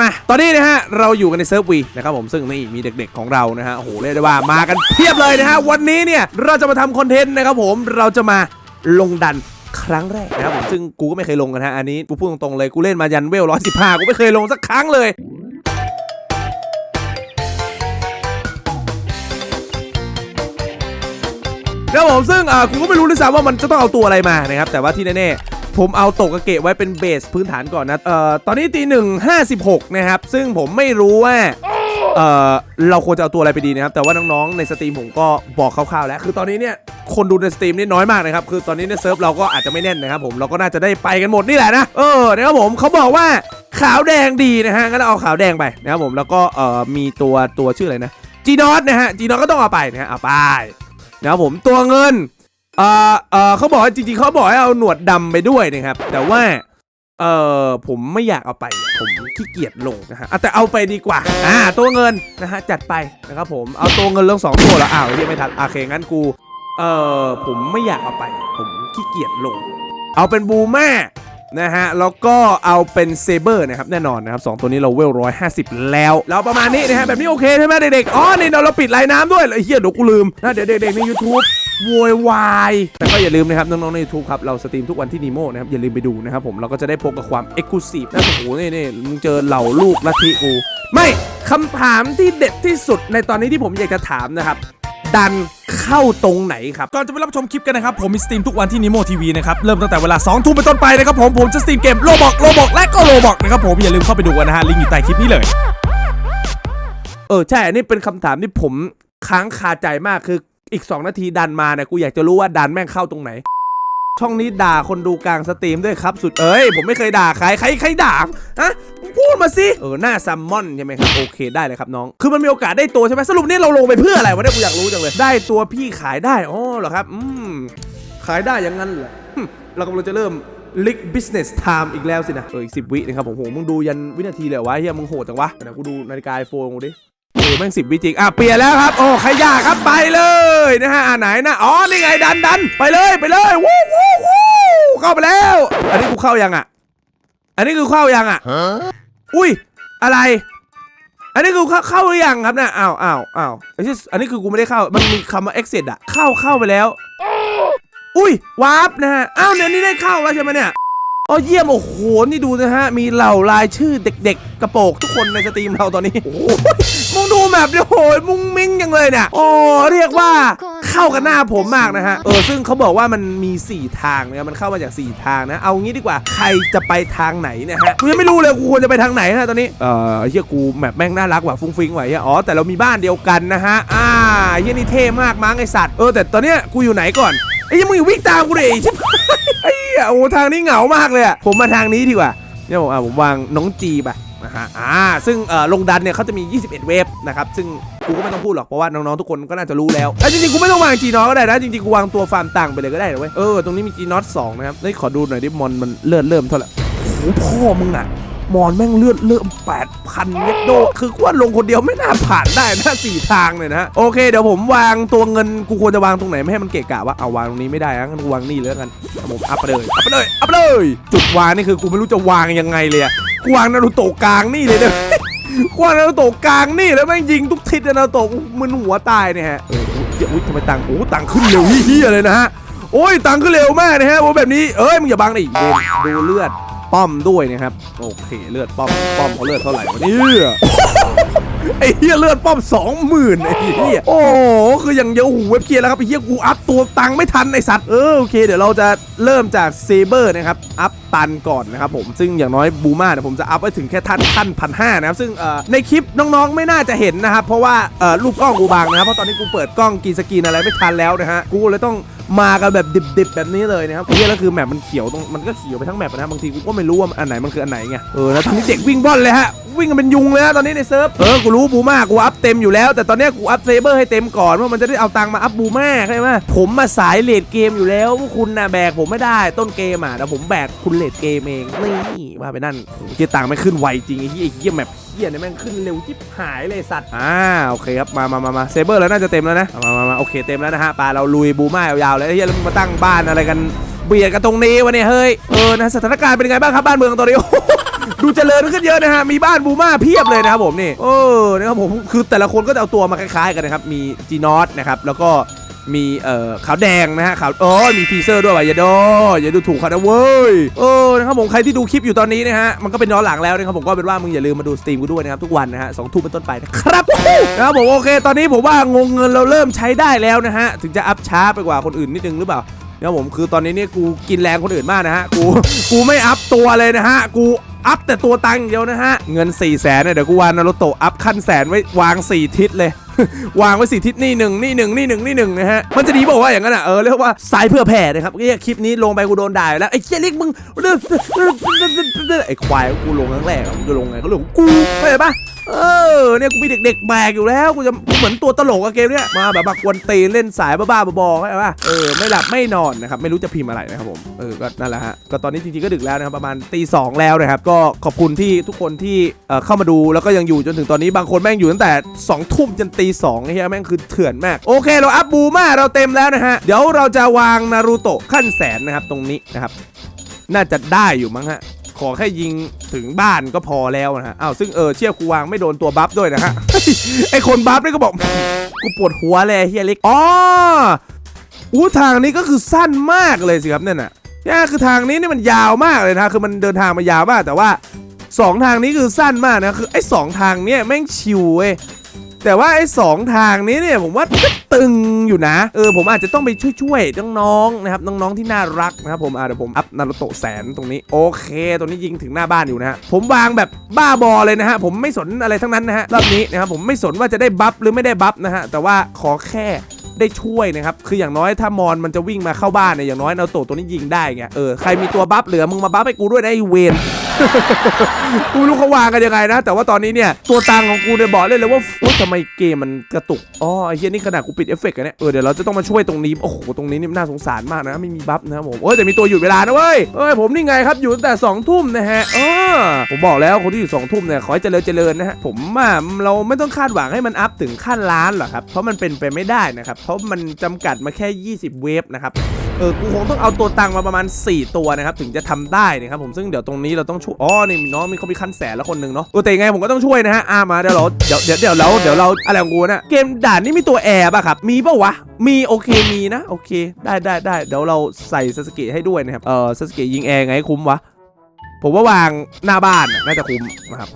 มา ตอนนี้นะฮะเราอยู่กันในเซิร์ฟวีนะครับผมซึ่งนี่มีเด็กๆของเรานะฮะโอ้โหเรียกได้ว่ามากันเพียบเลยนะฮะวันนี้เนี่ยเราจะมาทำคอนเทนต์นะครับผมเราจะมาลงดันครั้งแรกนะครับผมซึ่งกูก็ไม่เคยลงกันฮะอันนี้กูพูดตรงๆเลยกูเล่นมายันเวลร้อยสิบห้ากูไม่เคยลงสักครั้งเลยนะครับผมซึ่งอ่ากูก็ไม่รู้ด้วยซ้ำว่ามันจะต้องเอาตัวอะไรมานะครับแต่ว่าที่แน่ๆ ผมเอาโตกกะเกะไว้เป็นเบสพื้นฐานก่อนนะ เอ่อ ตอนนี้ตีหนึ่งห้าสิบหกนะครับ ซึ่งผมไม่รู้ว่า เอ่อ เราควรจะเอาตัวอะไรไปดีนะครับ แต่ว่าน้องๆ ในสตรีมผมก็บอกคร่าวๆแล้ว คือตอนนี้เนี่ย คนดูในสตรีมนี่น้อยมากนะครับ คือตอนนี้ในเซิร์ฟเราก็อาจจะไม่แน่นนะครับผม เราก็น่าจะได้ไปกันหมดนี่แหละนะ เออ นะครับผมเขาบอกว่าขาวแดงดีนะฮะ งั้นเราเอาขาวแดงไปนะครับผม แล้วก็ เอ่อ มีตัวตัวชื่ออะไรนะจีนอสนะฮะจีนอสก็ต้องเอาไปนะฮะ เอาไปนะครับผม ตัวเงิน เออเออเขาบอกว่าจริงๆเขาบอกให้เอาหนวดดำไปด้วยนะครับ แต่ว่า เออผมไม่อยากเอาไป ผมขี้เกียจลงนะฮะอะแต่เอาไปดีกว่า อ่า ตัวเงินนะฮะ จัดไปนะครับผม เอาตัวเงินลงสองตัวแล้วอ้าวเรียกไม่ทันโอเคงั้นกู เออผมไม่อยากเอาไป ผมขี้เกียจลง เอาเป็นบูม่านะฮะ แล้วก็เอาเป็นเซเบอร์นะครับ แน่นอนนะครับสองตัวนี้เราเวลร้อยห้าสิบแล้วเราประมาณนี้นะฮะ แบบนี้โอเคใช่ไหมเด็กๆ อ๋อ นี่เราเราปิดลายน้ำด้วยเหี้ยเดี๋ยวกูลืมนะเดี๋ยวเด็กๆใน YouTube โวยวายแต่ก็อย่าลืมนะครับน้องๆใน YouTube ครับเราสตรีมทุกวันที่นีโมนะครับอย่าลืมไปดูนะครับผมเราก็จะได้พบกับความเอ็กซ์คลูซีฟนะโอ้โหนี่นี่มึงเจอเหล่าลูกลัทธิกูไม่คำถามที่เด็ดที่สุดในตอนนี้ที่ผมอยากจะถามนะครับ ดันเข้าตรงไหนครับ ก่อนจะไปรับชมคลิปกันนะครับ ผมมีสตรีมทุกวันที่นิโมทีวีนะครับ เริ่มตั้งแต่เวลา 2 ทุ่มเป็นต้นไปนะครับผม ผมจะสตรีมเกมโลบอกโลบอกและก็โลบอกนะครับผม อย่าลืมเข้าไปดูกันนะฮะ ลิงก์อยู่ใต้คลิปนี้เลย เออ ใช่ อันนี้เป็นคำถามที่ผมค้างคาใจมากคือ อีก 2 นาทีดันมาเนี่ยกูอยากจะรู้ว่าดันแม่งเข้าตรงไหน ช่องนี้ด่าคนดูกลางสตรีมด้วยครับ สุดเอ้ยผมไม่เคยด่าใครใครใครด่าฮะพูดมาสิเออหน้าซัมมอนใช่ไหมครับโอเคได้เลยครับน้อง คือมันมีโอกาสได้ตัวใช่ไหมสรุปนี่เราลงไปเพื่ออะไรวะเนี่ยกูอยากรู้จังเลย ได้ตัวพี่ขายได้อ๋อเหรอครับอืมขายได้อย่างนั้นเหรอเรากำลังจะเริ่มลิก business time อีกแล้วสินะเอออีกสิบวินะครับผมโหมึงดูยันวินาทีเลยวะเฮียมึงโหดจังวะเดี๋ยวกูดูนาฬิกาไอโฟนกูดิ ออแม่งสิบวิจริงอะเปลี่ยนแล้วครับ โอ้ใครยากครับไปเลยนะฮะอ่าไหนนะอ๋อนี่ไงดันดันไปเลยไปเลยวู้วู้วู้เข้าไปแล้ว อันนี้กูเข้ายังอะ อันนี้คือเข้ายังอะอุ้ยอะไร อันนี้คือเข้าเข้าหรือยังครับเนี่ยอ้าวอ้าวอ้าวไอ้ที่อันนี้คือกูไม่ได้เข้ามันมีคำว่า exit อะเข้าเข้าไปแล้ว อุ้ยวาร์ปนะฮะอ้าวเนี่ยนี่ได้เข้าแล้วใช่ไหมเนี่ย อ๋อเยี่ยม โอ้โห นี่ดูนะฮะ มีเหล่ารายชื่อเด็ก ๆ กระโปรงทุกคนในสตรีมเราตอนนี้ โอ้โหมึงดูแบบเนี่ยโหยมุ้งมิ้งยังเลยเนี่ย โอ้ เรียกว่าเข้ากันหน้าผมมากนะฮะ เออ ซึ่งเขาบอกว่ามันมี 4 ทางนะครับมันเข้ามาจาก 4 ทางนะ เอางี้ดีกว่า ใครจะไปทางไหนเนะฮะ กูยังไม่รู้เลยกูควรจะไปทางไหนฮะตอนนี้ เออเฮียกูแบบแม่งน่ารักว่ะฟุ้งฟิ้งว่ะเฮียอ๋อ แต่เรามีบ้านเดียวกันนะฮะ อ่าเฮียนี่เท่มากมั้งไอสัตว์ เออ แต่ตอนเนี้ยกูอยู่ไหนก่อนไอ้ยังมึงอยู่วิ่งตามกูเลยไอ้ชิบหา ยไอ้เหี้ยโอ้ทางนี้เหงามากเลยอะผมมาทางนี้ดีกว่าเนี่ยผมอะผมวางน้องจีไปนะฮะอ่าซึ่งเอ่อลงดันเนี่ยเขาจะมี 21 เวฟนะครับซึ่งกูก็ไม่ต้องพูดหรอกเพราะว่าน้องๆทุกคนก็น่าจะรู้แล้วแต่จริงๆกูไม่ต้องวางจีนอก็ได้นะจริงๆกูวางตัวฟาร์มต่างไปเลยก็ได้นะเว้ยเออตรงนี้มีจีนอสองนะครับเฮ้ยขอดูหน่อยดิมอนมันเลื่อนเริ่มเท่าไหร่โอ้พ่อมึงอะ มอนแม่งเลือดเริ่ม8,000เย็ดโดคือว่าลงคนเดียวไม่น่าผ่านได้นะสี่ทางเลยนะโอเคเดี๋ยวผมวางตัวเงินกูควรจะวางตรงไหนไม่ให้มันเกะกะวะเอาวางตรงนี้ไม่ได้นะงั้นกูวางนี่เลยกันผมอัพไปเลยอัพไปเลยอัพไปเลย จุดวางนี่คือกูไม่รู้จะวางยังไงเลยอะกูวางนารูโตะกลางนี่เลยเนี่ยกวางนารูโตะกลางนี่แล้วแม่งยิงทุกทิศนารูโตะมึนหัวตายเนี่ยฮะเออเหี้ยอุ้ยทำไมตังค์โอ้ตังค์ขึ้นเร็วเฮี้ยเลยนะฮะโอ้ยตังค์ขึ้นเร็วมากนะฮะโอ้แบบนี้เอ้ยมึงอย่าบังดิเวนดูเลือด ป้อมด้วยนะครับ โอเคเลือดป้อมป้อมเขาเลือดเท่าไหร่วะเนี่ยไอ้เฮียเลือดป้อมสองหมื่นไอ้เฮียโอ้คืออย่างเดียวโอ้เว็บเคียร์แล้วครับไอ้เฮียกูอัพตัวตังไม่ทันไอสัตว์เออโอเค เดี๋ยวเราจะเริ่มจากเซเบอร์นะครับอัพตันก่อนนะครับผมซึ่งอย่างน้อยบูมาเนี่ยผมจะอัพไว้ถึงแค่ท่านขั้นพันห้านะครับซึ่งในคลิปน้องๆไม่น่าจะเห็นนะครับเพราะว่าเอ่อรูปกล้องกูบางนะครับเพราะตอนนี้กูเปิดกล้องกีสกีนอะไรไม่ทันแล้วนะฮะกูเลยต้อง มากันแบบดิบๆแบบนี้เลยนะครับไอ้เฮียแล้วคือแมปมันเขียวตรงมันก็เขียวไปทั้งแมปนะบางทีกูก็ไม่รู้ว่าอันไหนมันคืออันไหนไงเออแล้วตอนนี้เด็กวิ่งบอลเลยฮะวิ่งกันเป็นยุงเลยฮะตอนนี้ในเซิร์ฟเออกูรู้บูมากูอัพเต็มอยู่แล้ว แต่ตอนนี้กูอัพเซเบอร์ให้เต็มก่อนว่ามันจะได้เอาตังค์มาอัพบูมาใช่ไหมผมมาสายเลดเกมอยู่แล้วพวกคุณนะแบกผมไม่ได้ต้นเกมอะแต่ผมแบกคุณเลดเกมเองนี่ว่าไปนั่นโอ้โหเฮียตังค์ไม่ขึ้นไวจริงไอ้เฮียไอ้เฮียแมป เฮียเนี่ยแม่งขึ้นเร็วจิบหายเลยสัตว์ อ่าโอเคครับมามามามาเซเบอร์แล้วน่าจะเต็มแล้วนะมามามาโอเคเต็มแล้วนะฮะปลาเราลุยบูมายาวๆเลยเฮียแล้วมึงมาตั้งบ้านอะไรกันเบียดกันตรงนี้วะเนี่ยเฮ้ยเออนะสถานการณ์เป็นยังไงบ้างครับบ้านเมืองตอนนี้ดูเจริญขึ้นเยอะนะฮะ มีบ้านบูม่าเพียบเลยนะครับผมนี่ เออ นะครับผม คือแต่ละคนก็จะเอาตัวมาคล้ายๆกันนะครับ มีจีนอตนะครับ แล้วก็ มีเอ่อขาวแดงนะฮะขาวโอ้ยมีฟีเซอร์ด้วยว่ะอย่าดออย่าดูถูกเขานะเว้ยเออนะครับผมใครที่ดูคลิปอยู่ตอนนี้นะฮะมันก็เป็นย้อนหลังแล้วนะครับผมก็เป็นว่ามึงอย่าลืมมาดูสตรีมกูด้วยนะครับทุกวันนะฮะสองทุ่มเป็นต้นไปนะครับนะครับผมโอเค ตอนนี้ผมว่างงเงินเราเริ่มใช้ได้แล้วนะฮะถึงจะอัพช้าไปกว่าคนอื่นนิดนึงหรือเปล่านะครับผมคือตอนนี้เนี่ยกูกินแรงคนอื่นมากนะฮะกูกูไม่อัพตัวเลยนะฮะกูอัพแต่ตัวตังค์เดียวนะฮะเงิน4ี่แสนเนี่ยเดี๋ยวกูวางนารุโตะอัพขั้นแสนไว้วาง 4 ทิศเลย วางไว้สี่ทิศนี่หนึ่งนี่หนึ่งนี่หนึ่งนี่หนึ่งนะฮะมันจะดีบอกว่าอย่างนั้นอะเออเรียกว่าสายเพื่อแผ่นะครับเนี่ยคลิปนี้ลงไปกูโดนด่ายแล้วไอ้เชี่ยเล็กมึงไอ้ควายกูลงครั้งแรกอะมึงจะลงไงก็ลงกูเข้าใจปะ เออเนี่ยกูมีเด็กๆแบกอยู่แล้วกูจะกูเหมือนตัวตลกอะเกมเนี้ยมาแบบมากวนตีนเล่นสายบ้าๆบอๆเข้าใจปะเออไม่หลับไม่นอนนะครับไม่รู้จะพิมพ์อะไรนะครับผมเออก็นั่นแหละฮะก็ตอนนี้จริงๆก็ดึกแล้วนะครับประมาณตีสองแล้วนะครับก็ขอบคุณที่ทุกคนที่เอ่อเข้ามาดูแล้วก็ยังอยู่จนถึงตอนนี้บางคนแม่งอยู่ตั้งแต่2องทุ่มจนตีสองเหี้ยแม่งคือเถื่อนมากโอเคเราอัพบูมาเราเต็มแล้วนะฮะเดี๋ยวเราจะวางนารูโตะขั้นแสนนะครับตรงนี้นะครับน่าจะได้อยู่มั้งฮะ ขอแค่ยิงถึงบ้านก็พอแล้วนะฮะอ้าวซึ่งเออเชี่ยกูวางไม่โดนตัวบัฟด้วยนะฮะไอคนบัฟนี่ก็บอกกูปวดหัวเลยเฮียเล็กอ๋ออู้ทางนี้ก็คือสั้นมากเลยสิครับเนี่ยนะนี่คือทางนี้นี่มันยาวมากเลยนะคือมันเดินทางมายาวมากแต่ว่าสองทางนี้คือสั้นมากนะคือไอ้สองทางเนี่ยแม่งชิวเว้ย แต่ว่าไอ้สองทางนี้เนี่ยผมว่าตึงอยู่นะ เออผมอาจจะต้องไปช่วยๆน้องๆนะครับน้องๆที่น่ารักนะครับผมอะเดี๋ยวผมอัพนารุโตะแสนตรงนี้โอเคตรงนี้ยิงถึงหน้าบ้านอยู่นะฮะผมวางแบบบ้าบอเลยนะฮะผมไม่สนอะไรทั้งนั้นนะฮะรอบนี้นะครับผมไม่สนว่าจะได้บัฟหรือไม่ได้บัฟนะฮะแต่ว่าขอแค่ ได้ช่วยนะครับคืออย่างน้อยถ้ามอนมันจะวิ่งมาเข้าบ้านเนี่ยอย่างน้อยนารุโตะตัวนี้ยิงได้ไงเออใครมีตัวบัฟเหลือมึงมาบัฟให้กูด้วยนะไอ้เวนกูไม่รู้เขาวางกันยังไงนะ แต่ว่าตอนนี้เนี่ย ตัวตังของกูเนี่ยบอกเลยเลยว่าโอ๊ยทำไมเกมมันกระตุกอ๋อไอ้เหี้ยนี่ขนาดกูปิดเอฟเฟกต์อะเนี่ยเออเดี๋ยวเราจะต้องมาช่วยตรงนี้ โอ้โห ตรงนี้นี่น่าสงสารมากนะ ไม่มีบัฟนะครับผมเอ้ยแต่มีตัวหยุดเวลานะเว้ยเอ้ยผมนี่ไงครับอยู่ตั้งแต่2องทุ่มนะฮะเออผมบอกแล้วคนที่อยู่2องทุ่มเนี่ยขอให้เจริญเจริญนะฮะผมว่าเราไม่ต้องคาดหวังให้มันอัพถึงขั้นล้านหรอกครับเพราะมันเป็นไปไม่ได้นะครับเพราะมันจำกัดมาแค่ 20 เวฟนะครับเออกูคงต้องเอาตัวตังมาประมาณ 4 ตัวนะครับถึงจะทำได้นะครับผมซึ่งเดี๋ยวตรงนี้เราต้องช่วยอ๋อนี่มีน้องมีเขามีขั้นแสนแล้วคนหนึ่งเนาะเออแต่ยังไงผมก็ต้องช่วยนะฮะอ่ามาเดี๋ยวเราเดี๋ยวเดี๋ยวเดี๋ยวเราเดี๋ยวเราอะไรของกูนะเกมด่านนี่มีตัวแอร์ป่ะครับมีปะวะมีโอเคมีนะโอเค ได้ได้ได้เดี๋ยวเราใส่ซาสเกะให้ด้วยนะครับเออซาสเกะยิงแอร์ไงคุ้มวะผมว่าวางหน้าบ้านน่าจะคุ้มนะครับ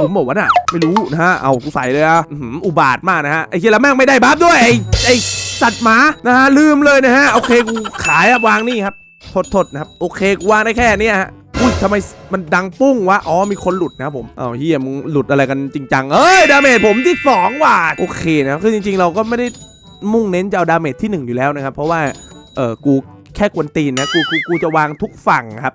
คุ้มบอกว่าวะน่ะไม่รู้นะฮะเอากูใส่เลยอะอุบาทมากนะฮะไอ้เคียแล้วแม่งไม่ได้บัฟด้วยไอ้ไอ้ สัตว์หมานะฮะลืมเลยนะฮะโอเคกูขายอะวางนี่ครับทดทดนะครับโอเคกูวางได้แค่นี้ฮะอุ้ยทำไมมันดังปุ้งวะอ๋อมีคนหลุดนะครับผมอ้าวเฮียมึงหลุดอะไรกันจริงจังเอ้ยดาเมจผมที่สองว่ะโอเคนะคือจริง ๆ เราก็ไม่ได้มุ่งเน้นจะเอาดาเมจที่หนึ่งอยู่แล้วนะครับเพราะว่าเออกู แค่กวนตีนนะกูกูกูจะวางทุกฝั่งครับ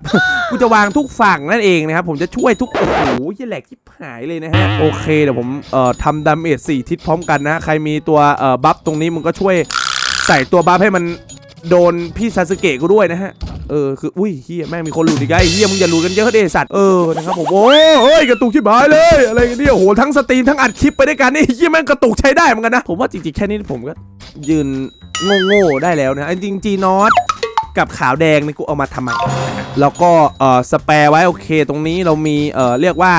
กูจะวางทุกฝั่งนั่นเองนะครับผมจะช่วยทุกโอ้โหยี่แหลกที่หายเลยนะฮะโอเคเดี๋ยวผมเอ่อทำดาเมจสี่ทิศพร้อมกันนะใครมีตัวเอ่อบัฟตรงนี้มึงก็ช่วยใส่ตัวบัฟให้มันโดนพี่ซาสึเกะกูด้วยนะฮะเออคืออุ้ยเฮียแม่งมีคนหลุดอีกไอ้เฮียมึงอย่าหลุดกันเยอะเดสัตว์เออนะครับผมโอ้ยเฮ้ยกระตุกชิบหายเลยอะไรกันเนี่ยโหทั้งสตรีมทั้งอัดคลิปไปด้วยกันนี่เฮียแม่งกระตุกใช้ได้เหมือนกันนะผมว่าจริงๆแค่นี้ผมก็ยืนโง่ๆได้แล้วนะจริงจีนอต กับขาวแดงนี่กูเอามาทำไมนะฮะแล้วก็เอ่อสแปร์ไว้โอเค ตรงนี้เรามีเอ่อเรียกว่า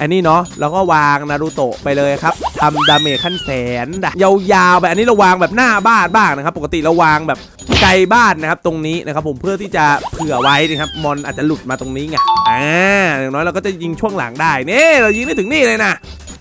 อันนี้เนาะแล้วก็วางนารูโตะไปเลยครับทำดาเมจขั้นแสนนะยาวๆแบบอันนี้เราวางแบบหน้าบ้านบ้างนะครับ ปกติเราวางแบบไกลบ้านนะครับ ตรงนี้นะครับ ผมเพื่อที่จะเผื่อไว้นะครับมอนอาจจะหลุดมาตรงนี้ไงอ่าอย่างน้อยเราก็จะยิงช่วงหลังได้เนี่เรายิงได้ถึงนี่เลยนะ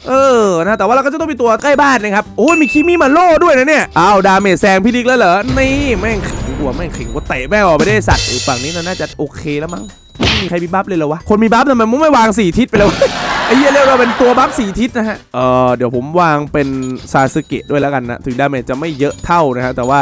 เออนะแต่ว่าเราก็จะต้องมีตัวใกล้บ้านนะครับโอ้ยมีคิมิมาโล่ด้วยนะเนี่ยอ้าวดาเมจแซงพี่ลิกแล้วเหรอนี่แม่งขิงกว่าแม่งขิงกว่าเตะแม่งออกไปได้สัตว์เออฝั่งนี้น่าจะโอเคแล้วมั้งไม่มีใครมีบัฟเลยเหรอวะคนมีบัฟทำไมมึงไม่วางสี่ทิศไปเลยวะ ไอ้เหี้ยเรียกเราเป็นตัวบัฟสี่ทิศนะฮะ เออเดี๋ยวผมวางเป็นซาสึเกะด้วยแล้วกันนะ ถึงดาเมจจะไม่เยอะเท่านะฮะ แต่ว่า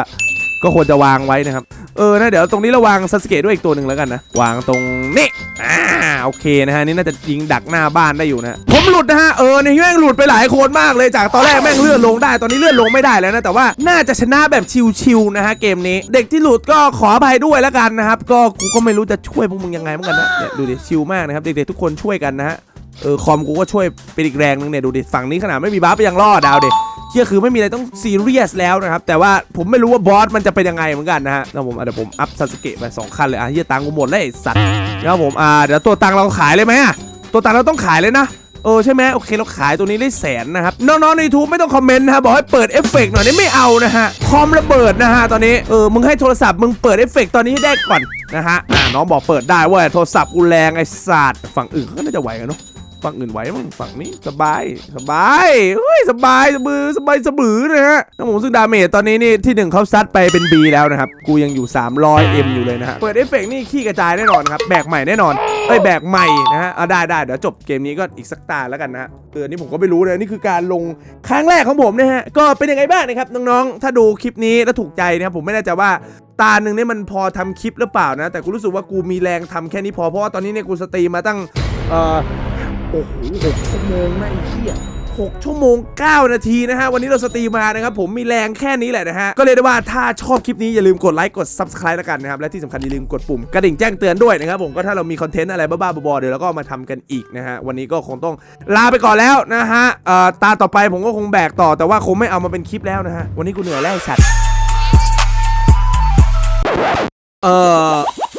ก็ควรจะวางไว้นะครับ เออนะเดี๋ยวตรงนี้เราวางซาสึเกะด้วยอีกตัวหนึ่งแล้วกันนะ วางตรงนี้อ่าโอเคนะฮะนี่น่าจะยิงดักหน้าบ้านได้อยู่นะผมหลุดนะฮะเออในแม่งหลุดไปหลายคนมากเลยจากตอนแรกแม่งเลื่อนลงได้ตอนนี้เลื่อนลงไม่ได้แล้วนะแต่ว่าน่าจะชนะแบบชิวๆนะฮะเกมนี้เด็กที่หลุดก็ขออภัยด้วยแล้วกันนะครับก็กูก็ไม่รู้จะช่วยพวกมึงยังไงเหมือนกันนะเนี่ยดูดิชิลมากนะครับเด็กๆทุกคนช่วยกันนะฮะเออคอมกูก็ช่วยเป็นอีกแรงนึงเนี่ยดูดิฝั่งนี้ขนาดไม่มีบัฟยังรอดดาวเด็ เชี่ยคือไม่มีอะไรต้องซีเรียสแล้วนะครับ แต่ว่าผมไม่รู้ว่าบอสมันจะเป็นยังไงเหมือนกันนะฮะแล้วผมเดี๋ยวผมอัพซาสเกะไปสองคันเลยอะเฮียตังกูหมดเลยไอ้สัตว์แล้วผมอ่าเดี๋ยวตัวตังเราขายเลยไหมอะตัวตัดเราต้องขายเลยนะเออใช่ไหมโอเคเราขายตัวนี้ได้แสนนะครับน้องๆในทูบไม่ต้องคอมเมนต์นะฮะบอกให้เปิดเอฟเฟกต์หน่อยนี่ไม่เอานะฮะคอมระเบิดนะฮะตอนนี้เออมึงให้โทรศัพท์มึงเปิดเอฟเฟกต์ตอนนี้ให้ได้ก่อนนะฮะอ่าน้องบอกเปิดได้เว่าโทรศัพท์กูแรงไอ้สัตว์ฝั่งอื่นเขาก็น่าจะไหวกันเนาะ ฝั่งอื่นไหวมั้งฝั่งนี้สบายสบายเฮ้ยสบายสบือสบายสบือนะฮะน้องผมซึ่งดาเมจตอนนี้นี่ที่หนึ่งเขาซัดไปเป็น B แล้วนะครับ กูยังอยู่ 300 M อยู่เลยนะฮะ เปิดเอฟเฟกต์นี่ขี้กระจายแน่นอนครับ แบกใหม่แน่นอน เอ้ยแบกใหม่นะฮะเอาได้ได้เดี๋ยวจบเกมนี้ก็อีกสักตาแล้วกันนะฮะเออนี่ผมก็ไม่รู้เลยนี่คือการลงครั้งแรกของผมนะฮะก็เป็นยังไงบ้างนะครับน้องๆถ้าดูคลิปนี้แล้วถูกใจนะครับผมไม่แน่ใจว่าตาหนึ่งเนี่ยมันพอทำคลิปหรือเปล่านะ แต่กูรู้สึกว่ากูมีแรงทำแค่นี้พอเพราะว่าตอนนี้เนี่ยกูสตรีมมาตั้งเอ่อ โอ้โหหกชั่วโมงนะไอ้เหี้ยหกชั่วโมง 9 นาทีนะฮะ วันนี้เราสตรีมมานะครับ ผมมีแรงแค่นี้แหละนะฮะ ก็เลยได้ว่าถ้าชอบคลิปนี้อย่าลืมกดไลค์กด Subscribe แล้วกันนะครับ และที่สำคัญอย่าลืมกดปุ่มกระดิ่งแจ้งเตือนด้วยนะครับผมก็ถ้าเรามีคอนเทนต์อะไรบ้าๆบอๆเดี๋ยวเราก็มาทำกันอีกนะฮะ วันนี้ก็คงต้องลาไปก่อนแล้วนะฮะตาต่อไปผมก็คงแบกต่อแต่ว่าคงไม่เอามาเป็นคลิปแล้วนะฮะวันนี้กูเหนื่อยแล้วไอ้สัตว์เออ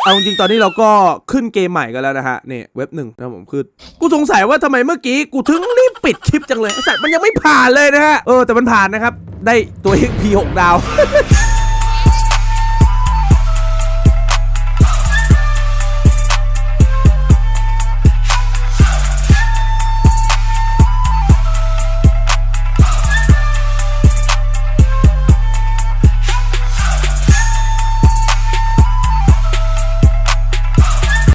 เอาจริงตอนนี้เราก็ขึ้นเกมใหม่กันแล้วนะฮะนี่เว็บหนึ่งนะผมคือกูสงสัยว่าทำไมเมื่อกี้กูถึงรีบปิดคลิปจังเลยไอ้สัตว์มันยังไม่ผ่านเลยนะฮะเออแต่มันผ่านนะครับได้ตัว XP 6ดาว